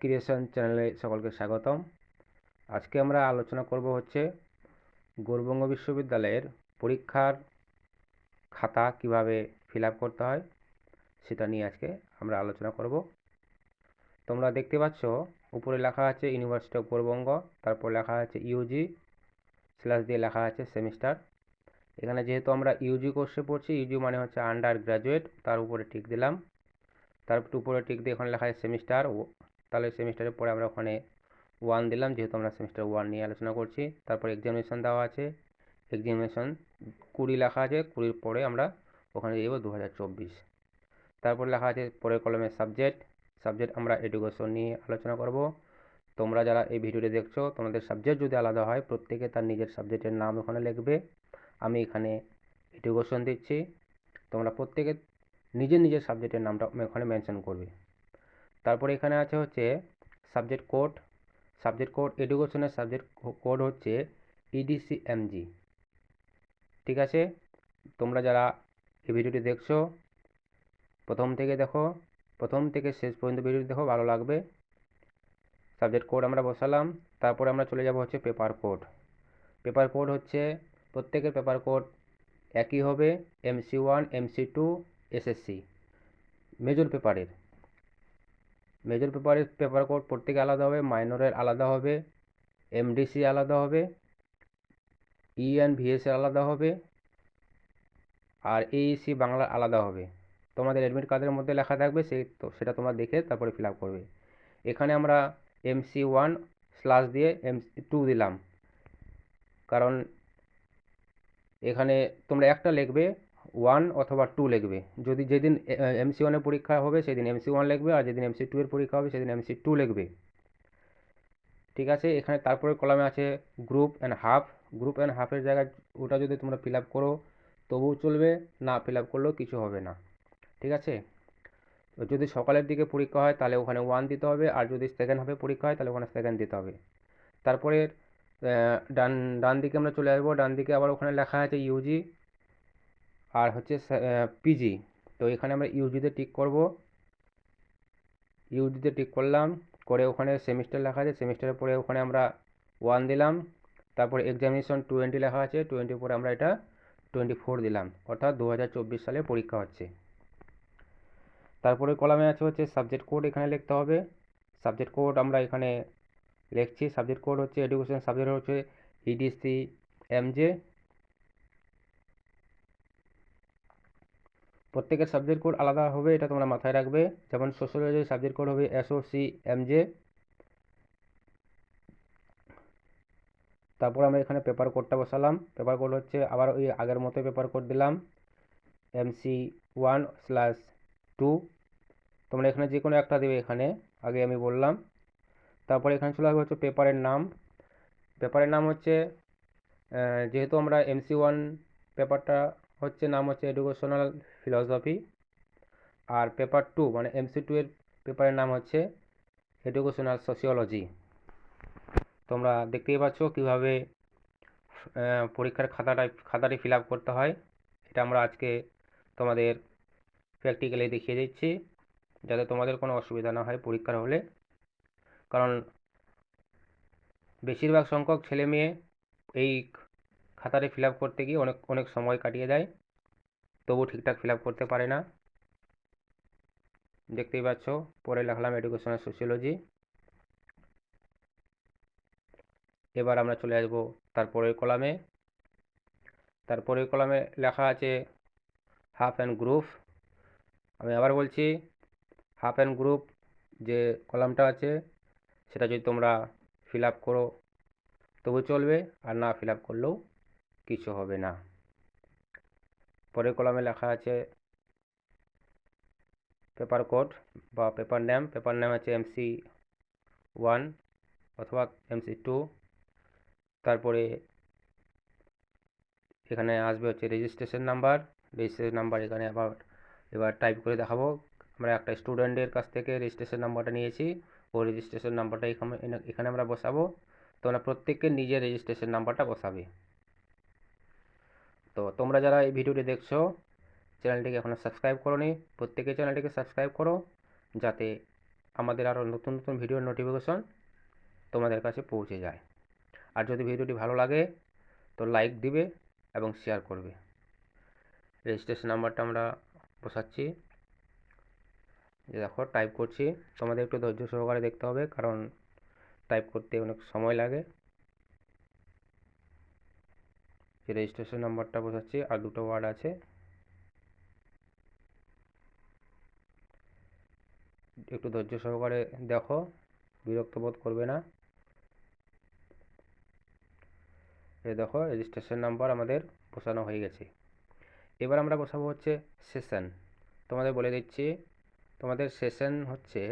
Creation চ্যানেলে সকলকে স্বাগতম। আজকে আমরা আলোচনা করব হচ্ছে গৌরবঙ্গ বিশ্ববিদ্যালয়ের পরীক্ষার খাতা কীভাবে ফিল করতে হয়, সেটা নিয়ে আজকে আমরা আলোচনা করব। তোমরা দেখতে পাচ্ছ, উপরে লেখা আছে ইউনিভার্সিটি অফ গৌরবঙ্গ তারপর লেখা আছে ইউজি স্ল্যাশ দিয়ে লেখা আছে সেমিস্টার এখানে যেহেতু আমরা ইউজি কোর্সে পড়ছি ইউজি মানে হচ্ছে আন্ডার গ্র্যাজুয়েট তার উপরে টিক দিলাম। তারপর উপরে টিক দিয়ে ওখানে লেখা আছে সেমিস্টার তাহলে সেমিস্টারের পরে আমরা ওখানে ওয়ান দিলাম, যেহেতু আমরা সেমিস্টার ওয়ান নিয়ে আলোচনা করছি। তারপর এক্সামিনেশন দেওয়া আছে। এক্সামিনেশন কুড়ি লেখা আছে, কুড়ির পরে আমরা ওখানে যাব দু হাজার চব্বিশ। তারপর লেখা আছে পরের কলমের সাবজেক্ট সাবজেক্ট আমরা এডুকেশন নিয়ে আলোচনা করব। তোমরা যারা এই ভিডিওটি দেখছ, তোমাদের সাবজেক্ট যদি আলাদা হয়, প্রত্যেকে তার নিজের সাবজেক্টের নাম ওখানে লিখবে। আমি এখানে এডুকেশন দিচ্ছি। তোমরা প্রত্যেকে নিজের নিজের সাবজেক্টের নামটা ওখানে মেনশন করবে। তারপরে এখানে আছে হচ্ছে সাবজেক্ট কোড সাবজেক্ট কোড এডুকেশনের সাবজেক্ট কোড হচ্ছে ইডিসি এমজি ঠিক আছে? তোমরা যারা এই ভিডিওটি দেখছ, প্রথম থেকে দেখো, প্রথম থেকে শেষ পর্যন্ত ভিডিওটি দেখো, ভালো লাগবে। সাবজেক্ট কোড আমরা বসালাম, তারপরে আমরা চলে যাব হচ্ছে পেপার কোড পেপার কোড হচ্ছে, প্রত্যেকের পেপার কোড একই হবে MC one MC two SSC major পেপারের মেজর পেপারের পেপার কোড প্রত্যেকে আলাদা হবে মাইনরের আলাদা হবে এমডিসি আলাদা হবে ইএন ভিএসএ আলাদা হবে, আর এইসি বাংলার আলাদা হবে। তোমাদের অ্যাডমিট কার্ডের মধ্যে লেখা থাকবে, সেই তো, সেটা তোমরা দেখে তারপরে ফিল আপ করবে। এখানে আমরা এমসি ওয়ান স্লাস দিয়ে এমসি টু দিলাম। কারণ এখানে তোমরা একটা লিখবে ওয়ান অথবা টু লিখবে। যদি যেদিন এমসি ওয়ানের পরীক্ষা হবে, সেদিন এমসি ওয়ান লিখবে, আর যেদিন এমসি টু এর পরীক্ষা হবে, সেদিন এমসি টু লিখবে। ঠিক আছে? এখানে তারপরে কলামে আছে group and half group and হাফের জায়গায় ওটা যদি তোমরা ফিল আপ করো, তবুও চলবে, না ফিল আপ করলেও কিছু হবে না। ঠিক আছে? যদি সকালের দিকে পরীক্ষা হয়, তাহলে ওখানে ওয়ান দিতে হবে, আর যদি সেকেন্ড হাফে পরীক্ষা হয়, তাহলে ওখানে সেকেন্ড দিতে হবে। তারপরে ডান ডান দিকে আমরা চলে আসব। ডান দিকে আবার ওখানে লেখা আছে ইউজি আর হচ্ছে পিজি তো এখানে আমরা ইউজিতে টিক করব। ইউজিতে টিক করলাম। করে ওখানে সেমিস্টার লেখা আছে। সেমিস্টারের পরে ওখানে আমরা ওয়ান দিলাম। তারপরে এক্সামিনেশন টোয়েন্টি লেখা আছে। টোয়েন্টির পরে আমরা এটা টোয়েন্টি ফোর দিলাম। অর্থাৎ দু হাজার চব্বিশ সালে পরীক্ষা হচ্ছে। তারপরে কলামে আছে হচ্ছে সাবজেক্ট কোড এখানে লিখতে হবে। সাবজেক্ট কোড আমরা এখানে লিখছি। সাবজেক্ট কোড হচ্ছে এডুকেশন সাবজেক্ট হচ্ছে ইডিসি এমজে প্রত্যেকের সাবজেক্ট কোড আলাদা হবে, এটা তোমরা মাথায় রাখবে। যেমন সোশ্যোলজির সাবজেক্ট কোড হবে এসওসি এমজে তারপর আমরা এখানে পেপার কোডটা বসালাম। পেপার কোড হচ্ছে আবার ওই আগের মতো পেপার কোড দিলাম। এমসি ওয়ান স্ল্যাশ টু তোমরা এখানে যে কোনো একটা দেবে এখানে, আগে আমি বললাম। তারপরে এখানে চলে আসবে হচ্ছে পেপারের নাম। পেপারের নাম হচ্ছে যেহেতু আমরা এমসি ওয়ান পেপারটা হচ্ছে নাম হচ্ছে এডুকেশনাল ফিলসফি আর পেপার টু মানে এমসি টু এর পেপারের নাম হচ্ছে এডুকেশনাল সোশিওলজি তোমরা দেখতেই পাচ্ছ কীভাবে পরীক্ষার খাতাটা খাতাটি ফিল করতে হয়। এটা আমরা আজকে তোমাদের প্র্যাকটিক্যালি দেখিয়ে দিচ্ছি, যাতে তোমাদের কোনো অসুবিধা না হয় পরীক্ষার হলে। কারণ বেশিরভাগ সংখ্যক ছেলে মেয়ে এই খাতাটি ফিল করতে গিয়ে অনেক অনেক সময় কাটিয়ে দেয়। তবু ঠিকঠাক ফিল করতে পারে না। দেখতেই পাচ্ছ, পরে লেখলাম এডুকেশনাল সোশিওলজি এবার আমরা চলে আসব তারপরের কলামে। তারপরের কলামে লেখা আছে হাফ অ্যান্ড গ্রুপ আমি আবার বলছি হাফ অ্যান্ড গ্রুপ যে কলামটা আছে, সেটা যদি তোমরা ফিল করো, তবু চলবে, আর না ফিল আপ করলেও কিছু হবে না। পরের কলামে লেখা আছে পেপার কোড বা পেপার নেম পেপার নেম আছে এমসি ওয়ান অথবা এমসি টু তারপরে এখানে আসবে হচ্ছে রেজিস্ট্রেশন নাম্বার রেজিস্ট্রেশন নাম্বার এখানে আবার এবার টাইপ করে দেখাবো। আমরা একটা স্টুডেন্টের কাছ থেকে রেজিস্ট্রেশন নাম্বারটা নিয়েছি, ও রেজিস্ট্রেশন নাম্বারটা এখানে এখানে আমরা বসাবো। তোমরা প্রত্যেককে নিজের রেজিস্ট্রেশন নাম্বারটা বসাবে। তো তোমরা যারা এই ভিডিওটি দেখছ, চ্যানেলটিকে এখনও সাবস্ক্রাইব করো নি প্রত্যেকে চ্যানেলটিকে সাবস্ক্রাইব করো, যাতে আমাদের আরও নতুন নতুন ভিডিওর নোটিফিকেশন তোমাদের কাছে পৌঁছে যায়। আর যদি ভিডিওটি ভালো লাগে, তো লাইক দিবে এবং শেয়ার করবে। রেজিস্ট্রেশন নাম্বারটা আমরা বসাচ্ছি। যে দেখো টাইপ করছি। তোমাদের একটু ধৈর্য সহকারে দেখতে হবে, কারণ টাইপ করতে অনেক সময় লাগে। যে রেজিস্ট্রেশন নাম্বারটা বসাচ্ছি আর দুটো ওয়ার্ড আছে। একটু ধৈর্য সহকারে দেখো, বিরক্ত বোধ করবে না। এই দেখো রেজিস্ট্রেশন নাম্বার আমাদের বসানো হয়ে গেছে। এবার আমরা বসাবো হচ্ছে সেশন তোমাদের বলে দিচ্ছি, তোমাদের সেশন হচ্ছে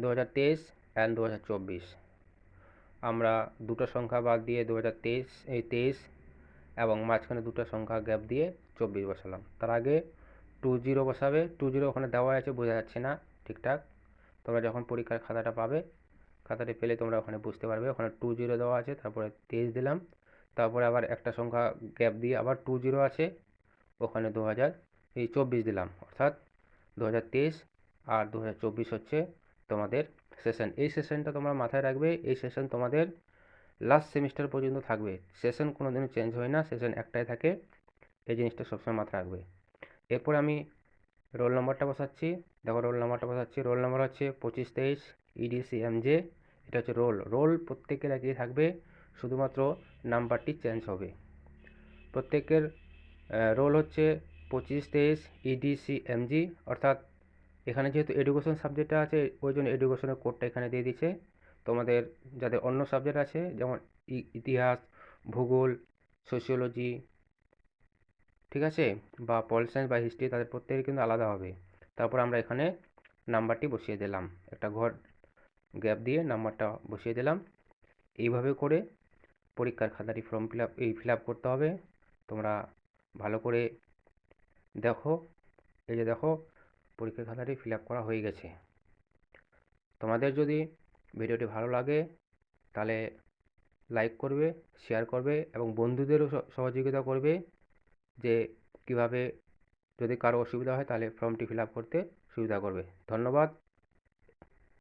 দু হাজার তেইশ অ্যান্ড দু হাজার চব্বিশ। আমরা দুটো সংখ্যা বাদ দিয়ে দু হাজার তেইশ, এই তেইশ এবং মাঝখানে দুটো সংখ্যা গ্যাপ দিয়ে চব্বিশ বসালাম। তার আগে টু জিরো বসাবে। টু জিরো ওখানে দেওয়া আছে, বোঝা যাচ্ছে না ঠিকঠাক। তোমরা যখন পরীক্ষার খাতাটা পাবে, খাতাটি পেলে তোমরা ওখানে বুঝতে পারবে। ওখানে টু জিরো দেওয়া আছে, তারপরে তেইশ দিলাম। তারপরে আবার একটা সংখ্যা গ্যাপ দিয়ে আবার টু জিরো আছে, ওখানে দু হাজার এই চব্বিশ দিলাম। অর্থাৎ দু হাজার তেইশ আর দু হাজার চব্বিশ হচ্ছে তোমাদের সেশন এই সেশনটা তোমরা মাথায় রাখবে, এই সেশন তোমাদের লাস্ট সেমিস্টার পর্যন্ত থাকবে। সেশন কোনো দিনও চেঞ্জ হয় না সেশন একটাই থাকে। এই জিনিসটা সবসময় মাথায় রাখবে। এরপর আমি রোল নাম্বারটা বসাচ্ছি। দেখো রোল নাম্বারটা বসাচ্ছি। রোল নাম্বার হচ্ছে পঁচিশ তেইশ ইডিসি এমজে এটা হচ্ছে রোল রোল প্রত্যেকের একই থাকবে, শুধুমাত্র নাম্বারটি চেঞ্জ হবে। প্রত্যেকের রোল হচ্ছে পঁচিশ তেইশ ইডিসি এমজি অর্থাৎ এখানে যেহেতু এডুকেশন সাবজেক্টটা আছে, ওই জন্য এডুকেশনের কোডটা এখানে দিয়ে দিচ্ছে। তোমাদের যাদের অন্য সাবজেক্ট আছে, যেমন ইতিহাস, ভূগোল সোশিওলজি ঠিক আছে? বা পল সায়েন্স বা হিস্ট্রি তাদের প্রত্যেকের কিন্তু আলাদা হবে। তারপর আমরা এখানে নাম্বারটি বসিয়ে দিলাম। একটা ঘর গ্যাপ দিয়ে নাম্বারটা বসিয়ে দিলাম। এইভাবে করে পরীক্ষার খাতাটি ফর্ম ফিল আপ এই ফিল আপ করতে হবে। তোমরা ভালো করে দেখো। এই যে দেখো, পরীক্ষার খাতাটি ফিল আপ করা হয়ে গেছে। তোমাদের যদি ভিডিওটি ভালো লাগে তাহলে লাইক করবে, শেয়ার করবে এবং বন্ধুদেরও সহযোগিতা করবে যে কীভাবে যদি কারও অসুবিধা হয় তাহলে ফর্মটি ফিল আপ করতে সুবিধা করবে। ধন্যবাদ।